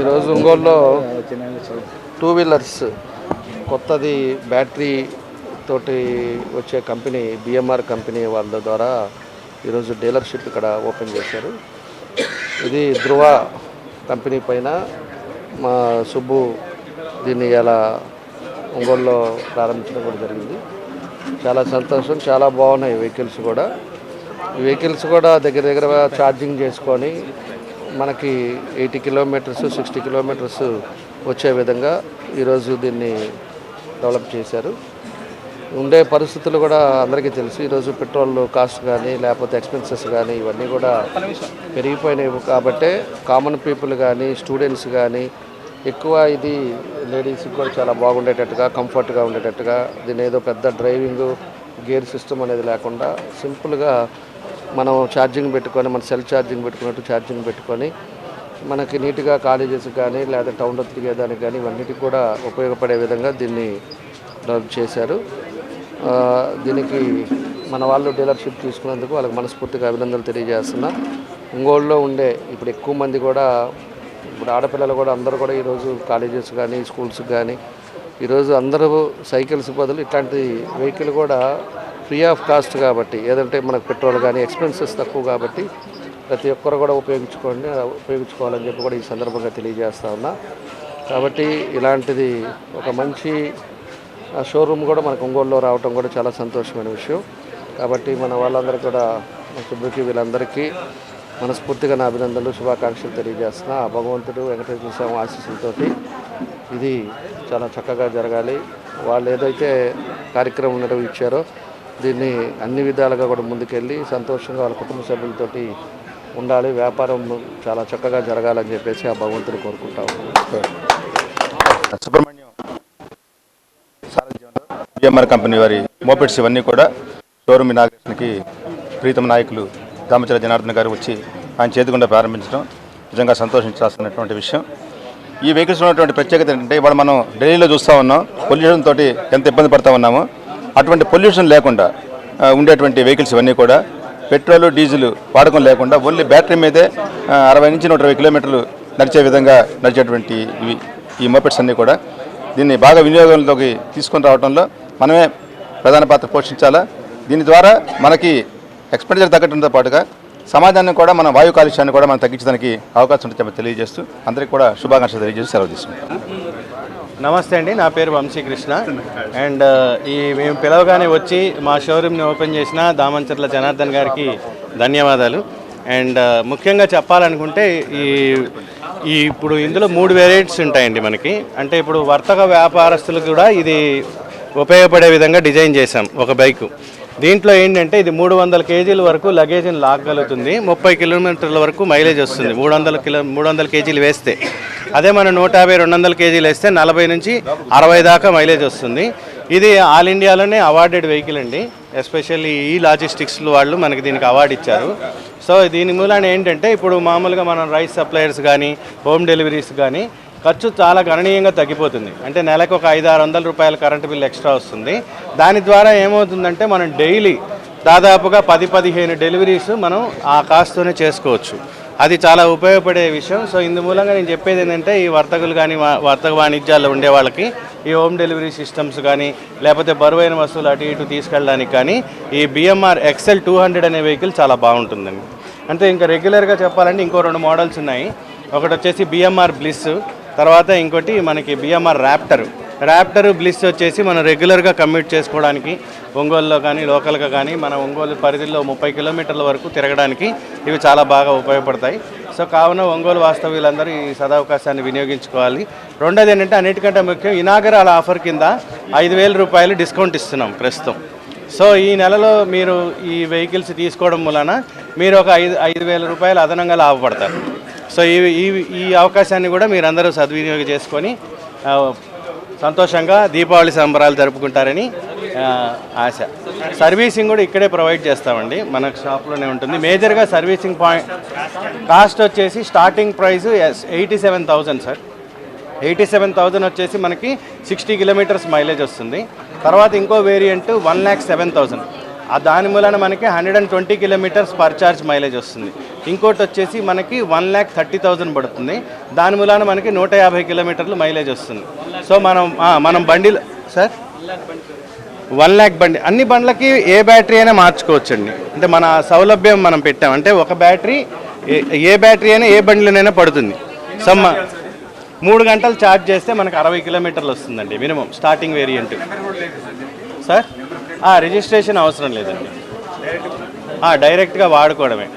ఈరోజు ఒంగోలులో two wheelers కొత్తది బ్యాటరీ తోటి వచ్చే కంపెనీ బిఎంఆర్ కంపెనీ వాళ్ళ ద్వారా ఈరోజు డీలర్షిప్ ఇక్కడ ఓపెన్ చేశారు. ఇది ధృవ కంపెనీ పైన మా సుబ్బు దీన్ని ఇలా ఒంగోలులో ప్రారంభించడం కూడా జరిగింది. చాలా సంతోషం చాలా బాగున్నాయి వెహికల్స్ కూడా. ఈ వెహికల్స్ కూడా దగ్గర దగ్గర ఛార్జింగ్ చేసుకొని మనకి ఎయిటీ కిలోమీటర్స్ సిక్స్టీ కిలోమీటర్స్ వచ్చే విధంగా ఈరోజు దీన్ని డెవలప్ చేశారు. ఉండే పరిస్థితులు కూడా అందరికీ తెలుసు. ఈరోజు పెట్రోల్ కాస్ట్ కానీ లేకపోతే ఎక్స్పెన్సెస్ కానీ ఇవన్నీ కూడా పెరిగిపోయినాయి. కాబట్టే కామన్ పీపుల్ కానీ స్టూడెంట్స్ కానీ ఎక్కువ ఇది లేడీస్కి కూడా చాలా బాగుండేటట్టుగా కంఫర్ట్గా ఉండేటట్టుగా దీని ఏదో పెద్ద డ్రైవింగ్ గేర్ సిస్టమ్ అనేది లేకుండా సింపుల్గా మనం ఛార్జింగ్ పెట్టుకొని మన సెల్ ఛార్జింగ్ పెట్టుకున్నట్టు ఛార్జింగ్ పెట్టుకొని మనకి నీట్గా కాలేజెస్ కానీ లేదా టౌన్లో తిరిగేదానికి కానీ ఇవన్నిటికి కూడా ఉపయోగపడే విధంగా దీన్ని డెవలప్ చేశారు. దీనికి మన వాళ్ళు డీలర్షిప్ తీసుకున్నందుకు వాళ్ళకి మనస్ఫూర్తిగా అభినందనలు తెలియజేస్తున్నా. ఒంగోలులో ఉండే ఇప్పుడు ఎక్కువ మంది కూడా ఇప్పుడు ఆడపిల్లలు కూడా అందరూ కూడా ఈరోజు కాలేజెస్ కానీ స్కూల్స్ కానీ ఈరోజు అందరూ సైకిల్స్ బదులు ఇట్లాంటి వెహికల్ కూడా ఫ్రీ ఆఫ్ కాస్ట్ కాబట్టి ఏదంటే మనకు పెట్రోల్ కానీ ఎక్స్పెన్సెస్ తక్కువ కాబట్టి ప్రతి ఒక్కరు కూడా ఉపయోగించుకోండి ఉపయోగించుకోవాలని చెప్పి కూడా ఈ సందర్భంగా తెలియజేస్తా ఉన్నా. కాబట్టి ఇలాంటిది ఒక మంచి ఆ షోరూమ్ కూడా మనకు ఒంగోలులో రావటం కూడా చాలా సంతోషమైన విషయం. కాబట్టి మన వాళ్ళందరికీ కూడా సుబ్బుకి వీళ్ళందరికీ మనస్ఫూర్తిగా నా అభినందనలు శుభాకాంక్షలు తెలియజేస్తున్నా. ఆ భగవంతుడు వెంకటేశ్వర స్వామి ఆశీస్సులతోటి ఇది చాలా చక్కగా జరగాలి. వాళ్ళు ఏదైతే కార్యక్రమం నిర్వహించారో దీన్ని అన్ని విధాలుగా కూడా ముందుకెళ్ళి సంతోషంగా వాళ్ళ కుటుంబ సభ్యులతోటి ఉండాలి. వ్యాపారం చాలా చక్కగా జరగాలని చెప్పేసి ఆ భగవంతుడు కోరుకుంటా సుబ్రహ్మణ్యం బిఎంఆర్ కంపెనీ వారి మోపెట్స్ ఇవన్నీ కూడా షోరూమ్ ఇనాగ్రేషన్కి ప్రీతం నాయకులు దామచల జనార్దన్ గారు వచ్చి ఆయన చేతికుండా ప్రారంభించడం నిజంగా సంతోషించాల్సినటువంటి విషయం. ఈ వెహికల్స్ ఉన్నటువంటి ప్రత్యేకత ఏంటంటే ఇవాళ మనం ఢిల్లీలో చూస్తూ ఉన్నాం. పొల్యూషన్ తోటి ఎంత ఇబ్బంది పడతా ఉన్నామో అటువంటి పొల్యూషన్ లేకుండా ఉండేటువంటి వెహికల్స్ ఇవన్నీ కూడా పెట్రోల్ డీజిల్ వాడకం లేకుండా ఓన్లీ బ్యాటరీ మీదే అరవై నుంచి నూట కిలోమీటర్లు నడిచే విధంగా నడిచేటువంటి ఇవి ఈ మోపెట్స్ అన్నీ కూడా దీన్ని బాగా వినియోగంలోకి తీసుకొని రావడంలో మనమే ప్రధాన పాత్ర పోషించాలా? దీని ద్వారా మనకి ఎక్స్పెండిచర్ తగ్గడంతో పాటుగా సమాజాన్ని కూడా మన వాయు కాలుష్యాన్ని కూడా మనం తగ్గించడానికి అవకాశం ఉంటుందని తెలియజేస్తూ అందరికీ కూడా శుభాకాంక్షలు తెలియజేసి సెలవు తీసుకుంటాం నమస్తే అండి నా పేరు వంశీకృష్ణ అండ్ ఈ మేము పిలవగానే వచ్చి మా షోరూమ్ని ఓపెన్ చేసిన దామంచర్ల జనార్దన్ గారికి ధన్యవాదాలు. అండ్ ముఖ్యంగా చెప్పాలనుకుంటే ఈ ఈ ఇప్పుడు ఇందులో మూడు వెరైటీస్ ఉంటాయండి మనకి. అంటే ఇప్పుడు వర్తక వ్యాపారస్తులకు కూడా ఇది ఉపయోగపడే విధంగా డిజైన్ చేశాం ఒక బైకు. దీంట్లో ఏంటంటే ఇది మూడు వందల కేజీల వరకు లగేజ్ని లాగలుగుతుంది ముప్పై కిలోమీటర్ల వరకు మైలేజ్ వస్తుంది. మూడు వందల కిలో మూడు వందల కేజీలు వేస్తే. అదే మనం నూట యాభై రెండు వందల కేజీలు వేస్తే నలభై నుంచి అరవై దాకా మైలేజ్ వస్తుంది. ఇది ఆల్ ఇండియాలోనే అవార్డెడ్ వెహికల్ అండి. ఎస్పెషల్లీ ఈ లాజిస్టిక్స్ వాళ్ళు మనకి దీనికి అవార్డు ఇచ్చారు. సో దీని మూలాన ఏంటంటే ఇప్పుడు మామూలుగా మనం రైస్ సప్లయర్స్ కానీ హోమ్ డెలివరీస్ కానీ ఖర్చు చాలా గణనీయంగా తగ్గిపోతుంది. అంటే నెలకు ఒక ఐదు ఆరు వందల రూపాయల కరెంటు బిల్ ఎక్స్ట్రా వస్తుంది. దాని ద్వారా ఏమవుతుందంటే మనం డైలీ దాదాపుగా పది పదిహేను డెలివరీస్ మనం ఆ కాస్ట్తోనే చేసుకోవచ్చు. అది చాలా ఉపయోగపడే విషయం. సో ఇందు మూలంగా నేను చెప్పేది ఏంటంటే ఈ వర్తకులు కానీ వర్తక వాణిజ్యాల్లో ఉండే వాళ్ళకి ఈ హోమ్ డెలివరీ సిస్టమ్స్ కానీ లేకపోతే బరువైన వస్తువులు అటు ఇటు తీసుకెళ్ళడానికి కానీ ఈ బిఎంఆర్ ఎక్సెల్ టూ హండ్రెడ్ అనే వెహికల్ చాలా బాగుంటుందండి. అంటే ఇంకా రెగ్యులర్గా చెప్పాలంటే ఇంకో రెండు మోడల్స్ ఉన్నాయి. ఒకటి వచ్చేసి బిఎంఆర్ బ్లిస్ తర్వాత ఇంకోటి మనకి బిఎంఆర్ ర్యాప్టర్ ర్యాప్టర్ బ్లిస్ వచ్చేసి మనం రెగ్యులర్గా కమ్యూట్ చేసుకోవడానికి ఒంగోలులో కానీ లోకల్గా కానీ మన ఒంగోలు పరిధిలో ముప్పై కిలోమీటర్ల వరకు తిరగడానికి ఇవి చాలా బాగా ఉపయోగపడతాయి. సో కావున ఒంగోలు వాస్తవ్యులందరూ ఈ సదవకాశాన్ని వినియోగించుకోవాలి. రెండోది ఏంటంటే అన్నిటికంటే ముఖ్యం ఇనాగరాల ఆఫర్ కింద ఐదు వేల రూపాయలు డిస్కౌంట్ ఇస్తున్నాం ప్రస్తుతం. సో ఈ నెలలో మీరు ఈ వెహికల్స్ తీసుకోవడం వలన మీరు ఒక ఐదు ఐదు వేల రూపాయలు అదనంగా లాభపడతారు. సో ఈ ఈ ఈ అవకాశాన్ని కూడా మీరందరూ సద్వినియోగం చేసుకొని సంతోషంగా దీపావళి సంబరాలు జరుపుకుంటారని ఆశ. సర్వీసింగ్ కూడా ఇక్కడే ప్రొవైడ్ చేస్తామండి. మన షాప్లోనే ఉంటుంది. మేజర్గా సర్వీసింగ్ పాయింట్ కాస్ట్ వచ్చేసి starting price eighty seven thousand sir. Eighty seven thousand వచ్చేసి మనకి సిక్స్టీ కిలోమీటర్స్ మైలేజ్ వస్తుంది. తర్వాత ఇంకో variant one lakh seven thousand. ఆ దాని మూలన మనకి hundred and twenty kilometres per charge mileage వస్తుంది. ఇంకోటి వచ్చేసి మనకి వన్ ల్యాక్ థర్టీ థౌజండ్ పడుతుంది. దాని మూలాన మనకి నూట యాభై కిలోమీటర్లు మైలేజ్ వస్తుంది. సో మనం మనం బండిలు సార్? వన్ ల్యాక్ బండి అన్ని బండ్లకి ఏ బ్యాటరీ అయినా మార్చుకోవచ్చండి. అంటే మన సౌలభ్యం మనం పెట్టాం. అంటే ఒక బ్యాటరీ ఏ- ఏ బ్యాటరీ అయినా ఏ బండిలోనైనా పడుతుంది. సమ్మ మూడు గంటలు ఛార్జ్ చేస్తే మనకు అరవై కిలోమీటర్లు వస్తుందండి minimum starting variant. Sir? Registration అవసరం లేదండి. డైరెక్ట్గా వాడుకోవడమే.